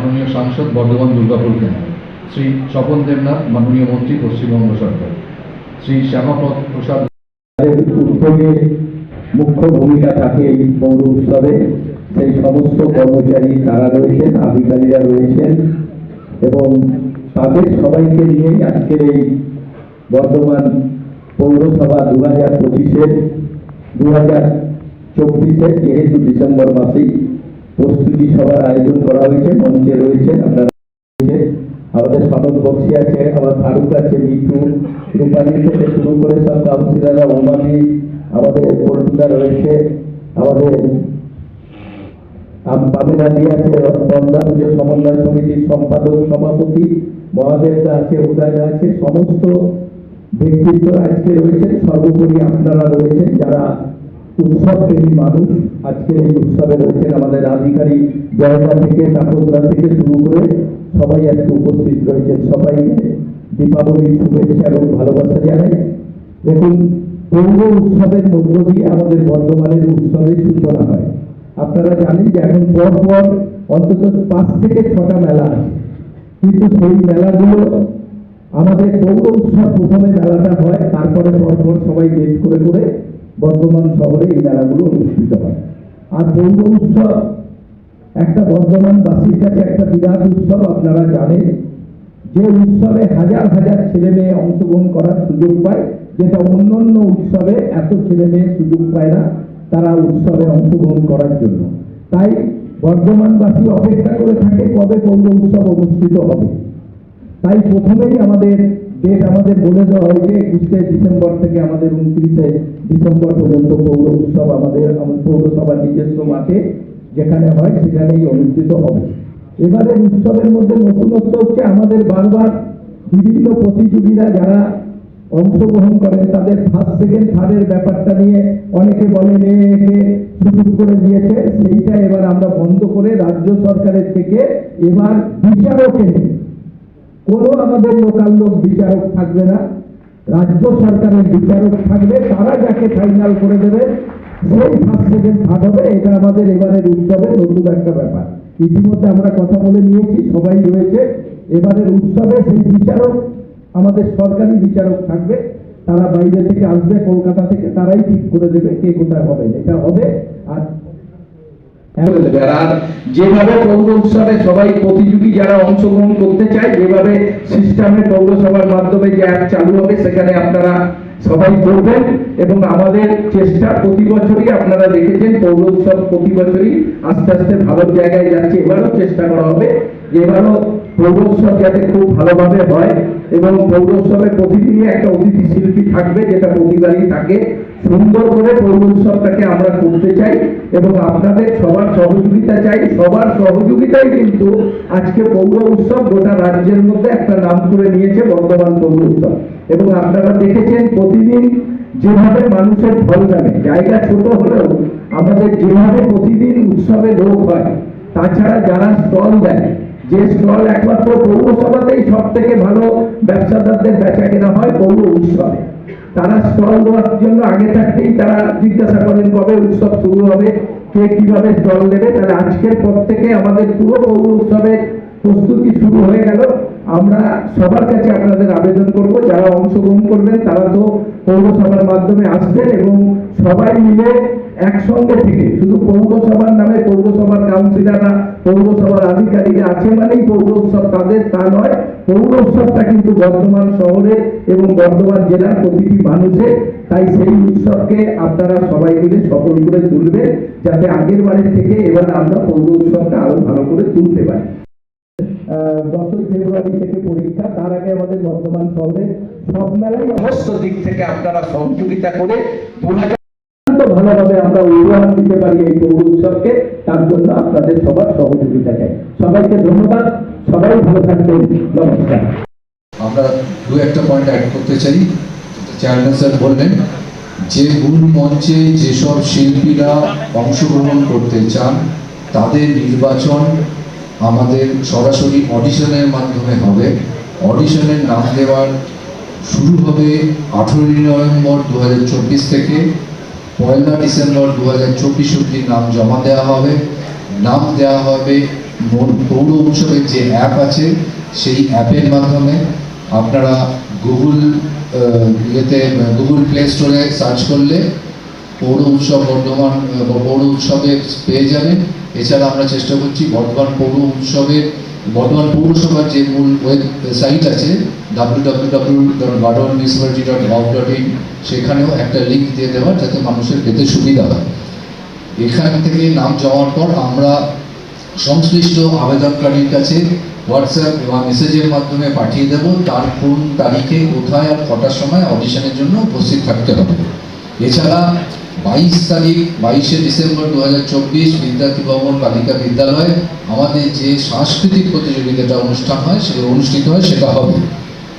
মাননীয় সাংসদ বর্ধমান দুর্গাপুর কেন্দ্র। শ্রী স্বপন দেবনাথ, মাননীয় মন্ত্রী, পশ্চিমবঙ্গ সরকার। শ্রী শ্যামাপদ প্রসাদ মুখ্য ভূমিকা থাকে এই পৌর উৎসবে। সেই সমস্ত কর্মচারী তারা রয়েছেন আধিকারীরা রয়েছেন এবং তাদের সবাইকে নিয়েই আজকের এই বর্তমান পৌরসভা দু হাজার পঁচিশের দু হাজার চব্বিশের, যেহেতু ডিসেম্বর মাসেই প্রস্তুতি সভার আয়োজন করা হয়েছে, মঞ্চে রয়েছেন আপনারা রয়েছে। আমাদের সনদ বক্সি আছে, আমার ফারুক আছে, মিঠু, রূপালী থেকে শুরু করে সব কাউন্সিলাররা ওমানি আমাদের পল্টুদা রয়েছে, আমাদের পামিনাদি আছে বন্দা পুজো সমন্বয় সমিতির সম্পাদক, সভাপতি, মহাদেবদা আছে, উদয়দা আছে, সমস্ত ব্যক্তিত্ব আজকে রয়েছেন সর্বোপরি আপনারা রয়েছেন যারা উৎসব প্রেমী মানুষ আজকে এই উৎসবে রয়েছেন আমাদের আধিকারিক জয়দা থেকে তাপসদা থেকে শুরু করে সবাই আজকে উপস্থিত রয়েছেন। সবাইকে দীপাবলির শুভেচ্ছা এবং ভালোবাসা জানাই। দেখুন পৌর উৎসবের মধ্য দিয়ে আমাদের বর্ধমানের উৎসবের সূচনা হয়। আপনারা জানেন যে এখন পর পর অন্তত পাঁচ থেকে ছটা মেলা আছে। কিন্তু সেই মেলাগুলো আমাদের পৌর উৎসব প্রথমে মেলাটা হয়, তারপরে পরপর সবাই ডেট করে করে বর্ধমান শহরে এই মেলাগুলো অনুষ্ঠিত হয়। আর পৌর উৎসব, একটা বর্ধমানবাসীর কাছে একটা বিরাট উৎসব, আপনারা জানেন, যে উৎসবে হাজার হাজার ছেলে মেয়ে অংশগ্রহণ করার সুযোগ পায়, যেটা অন্য অন্য উৎসবে এত ছেলে মেয়ে সুযোগ পায় না, তারা উৎসবে অংশগ্রহণ করার জন্য। তাই বর্ধমানবাসী অপেক্ষা করে থাকে কবে পৌর উৎসব অনুষ্ঠিত হবে। তাই প্রথমেই আমাদের ডেট আমাদের বলে দেওয়া হয়েছে, একুশে ডিসেম্বর থেকে আমাদের উনত্রিশে ডিসেম্বর পর্যন্ত পৌর উৎসব আমাদের পৌরসভার নিজস্ব মাঠে যেখানে হয় সেখানেই অনুষ্ঠিত হবে। এবারে উৎসবের মধ্যে নতুনত্ব হচ্ছে আমাদের বারবার বিভিন্ন প্রতিযোগীরা যারা অংশগ্রহণ করেন, তাদের ফার্স্ট সেকেন্ড থার্ডের ব্যাপারটা নিয়ে অনেকে এ একে সুযোগ করে দিয়েছে। সেইটা এবার আমরা বন্ধ করে রাজ্য সরকারের থেকে এবার বিচারক এনে কোনো আমাদের লোকাল লোক বিচারক থাকবে না। রাজ্য সরকারের বিচারক থাকবে, তারা যাকে ফাইনাল করে দেবে, সেই ফার্স্ট সেকেন্ড থার্ড হবে, এটা আমাদের এবারের উৎসবের নতুন একটা ব্যাপার। ইতিমধ্যে আমরা কথা বলে নিয়েছি, সবাই রয়েছে। এবারের উৎসবে সেই বিচারক, আমাদের সরকারি বিচারক থাকবে। তারা বাইরে থেকে আসবে কলকাতা থেকে, তারাই ঠিক করে দেবে কে কোথায় হবে, এটা হবে। আর যেভাবে পৌরসভায় সবাই প্রতিযোগী যারা অংশগ্রহণ করতে চায়, যেভাবে সিস্টেমে পৌরসভার মাধ্যমে যে অ্যাপ চালু হবে, সেখানে আপনারা সবাই করবেন। এবং আমাদের চেষ্টা প্রতি বছরই আপনারা দেখেছেন পৌর উৎসব প্রতি বছরই আস্তে আস্তে ভালো জায়গায় যাচ্ছে। এবারও চেষ্টা করা হবে। এবারও পৌর উৎসব যাতে খুব ভালোভাবে হয় এবং পৌর উৎসবে প্রতিদিনই একটা অতিথি শিল্পী থাকবে, যেটা প্রতিবারই থাকে। সুন্দর করে পৌর উৎসবটাকে আমরা করতে চাই এবং আপনাদের সবার সহযোগিতা চাই। সবার সহযোগিতাই কিন্তু আজকে পৌর উৎসব, গোটা রাজ্যের মধ্যে একটা নাম করে নিয়েছে বর্ধমান পৌর উৎসব। এবং আপনারা দেখেছেন প্রতিদিন যেভাবে মানুষের ফল জানে জায়গা ছোট হলেও আমাদের যেভাবে প্রতিদিন উৎসবে লোক হয়, তাছাড়া যারা স্টল দেয় যে স্টল একমাত্র পৌরসভাতেই সব থেকে ভালো ব্যবসাদারদের বেচা কেনা হয় পৌর উৎসবে। তারা স্টল দেওয়ার জন্য আগে থাকতেই তারা জিজ্ঞাসা করেন কবে উৎসব শুরু হবে, কে কীভাবে স্টল দেবে তাহলে আজকের পর থেকে আমাদের পুরো পৌর উৎসবের প্রস্তুতি শুরু হয়ে গেল। আমরা সবার কাছে আপনাদের আবেদন করব, যারা অংশগ্রহণ করবেন তারা তো পৌরসভার মাধ্যমে আসবেন এবং সবাই মিলে একসঙ্গে থেকে, শুধু পৌরসভার নামে পৌরসভার কাউন্সিলররা, পৌরসভার আধিকারিকরা আছে মানেই পৌর উৎসব তাদের, তা নয় পৌর উৎসবটা কিন্তু বর্ধমান শহরে এবং বর্ধমান জেলার প্রতিটি মানুষের তাই সেই উৎসবকে আপনারা সবাই মিলে সফল করে তুলবে যাতে আগের বারের থেকে এবার আমরা পৌর উৎসবটা আরও ভালো করে তুলতে পারি। দশই ফেব্রুয়ারি থেকে পরীক্ষা, তার আগে আমাদের বর্তমান শহরে সব মেলাই সমস্ত দিক থেকে আপনারা সহযোগিতা করে ভালোভাবে আমরা উপহার দিতে পারি এই পৌর উৎসবকে, তার জন্য আপনাদের সবার সহযোগিতা চাই। সবাইকে ধন্যবাদ, সবাই ভালো থাকবেন, নমস্কার। আমরা দু একটা পয়েন্ট অ্যাড করতে চাই। চেয়ারম্যান স্যার বললেন, যে মূল মঞ্চে যেসব শিল্পীরা অংশগ্রহণ করতে চান, তাদের নির্বাচন আমাদের সরাসরি অডিশনের মাধ্যমে হবে। অডিশনের নাম দেওয়ার শুরু হবে আঠেরোই নভেম্বর দু হাজার চব্বিশ থেকে। পয়লা ডিসেম্বর দু হাজার চব্বিশ অব্দি নাম জমা দেওয়া হবে। নাম দেওয়া হবে পৌর উৎসবের যে অ্যাপ আছে, সেই অ্যাপের মাধ্যমে আপনারা গুগল ইয়েতে, গুগল প্লে স্টোরে সার্চ করলে পৌর উৎসব বর্ধমান পৌর উৎসবে পেয়ে যাবেন। এছাড়া আমরা চেষ্টা করছি বর্ধমান পৌর উৎসবের, বর্ধমান পৌরসভার যে মূল ওয়েবসাইট আছে ডাব্লিউ ডাব্লিউ ডাব্লিউ সেখানেও একটা লিঙ্ক দিয়ে দেওয়ার যাতে মানুষের পেতে সুবিধা হয়। এখান থেকে নাম জমার পর আমরা সংশ্লিষ্ট আবেদনকারীর কাছে হোয়াটসঅ্যাপ বা মেসেজের মাধ্যমে পাঠিয়ে দেব, তার কোন তারিখে, কোথায় আর কটার সময় অডিশনের জন্য উপস্থিত থাকতে হবে। এছাড়া বাইশ তারিখ, বাইশে ডিসেম্বর দু হাজার চব্বিশ বিদ্যার্থী ভবন বালিকা বিদ্যালয়ে আমাদের যে সাংস্কৃতিক প্রতিযোগিতাটা অনুষ্ঠান হয়, সেটা অনুষ্ঠিত হয়, সেটা হবে।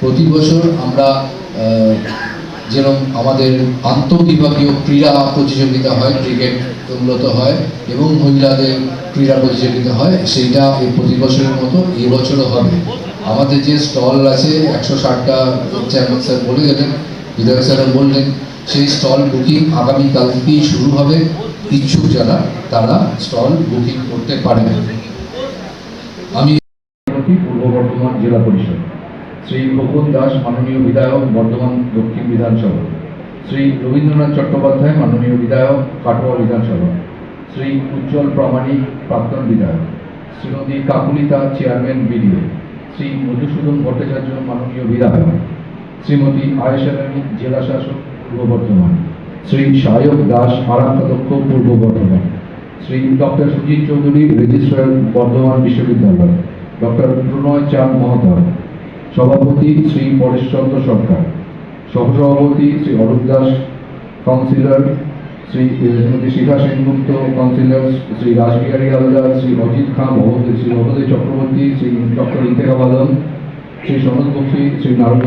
প্রতি বছর আমরা যেরকম আমাদের আন্তঃবিভাগীয় ক্রীড়া প্রতিযোগিতা হয়, ক্রিকেট মূলত হয় এবং মহিলাদের ক্রীড়া প্রতিযোগিতা হয়, সেইটা এই প্রতি বছরের মতো এই বছরও হবে। আমাদের যে স্টল আছে, একশো ষাটটা চেয়ারম্যান স্যার বলে গেলেন, বিধায়ক স্যার বললেন সেই স্টল বুকিং আগামীকাল থেকেই শুরু হবে। ইচ্ছুক যারা, তারা স্টল বুকিং করতে পারেন। আমি পূর্ব বর্ধমান জেলা পরিষদ। শ্রী ভগবত দাস, মাননীয় বিধায়ক, বর্ধমান দক্ষিণ বিধানসভা। শ্রী রবীন্দ্রনাথ চট্টোপাধ্যায়, মাননীয় বিধায়ক, কাটোয়া বিধানসভা। শ্রী উজ্জ্বল প্রামাণিক, প্রাক্তন বিধায়ক। Shrimati Kakulita, chairman, BDO. Shri Madhusudan Bhattacharya, মাননীয় বিধায়ক। শ্রীমতী আয়েশা রানী জেলা শাসক পূর্ব বর্ধমান। শ্রী সায়ক দাস আরামকাধ্যক্ষ পূর্ব বর্ধমান। শ্রী ডক্টর সুজিত চৌধুরী রেজিস্ট্রার বর্ধমান বিশ্ববিদ্যালয়। ডক্টর প্রণয় চাঁদ মহোদয়। সভাপতি শ্রী পরেশচন্দ্র সরকার। সহসভাপতি Shri Arup Das. Councillor Shri Shrimati Shikha Sengupta. Councillor Shri Rashbehari Haldar Shri Ajit Khan Shri Bhagabati Chakraborty, Shri doctor ইন্তেকা বাদন শ্রী সনদ বক্সি, শ্রী নারদ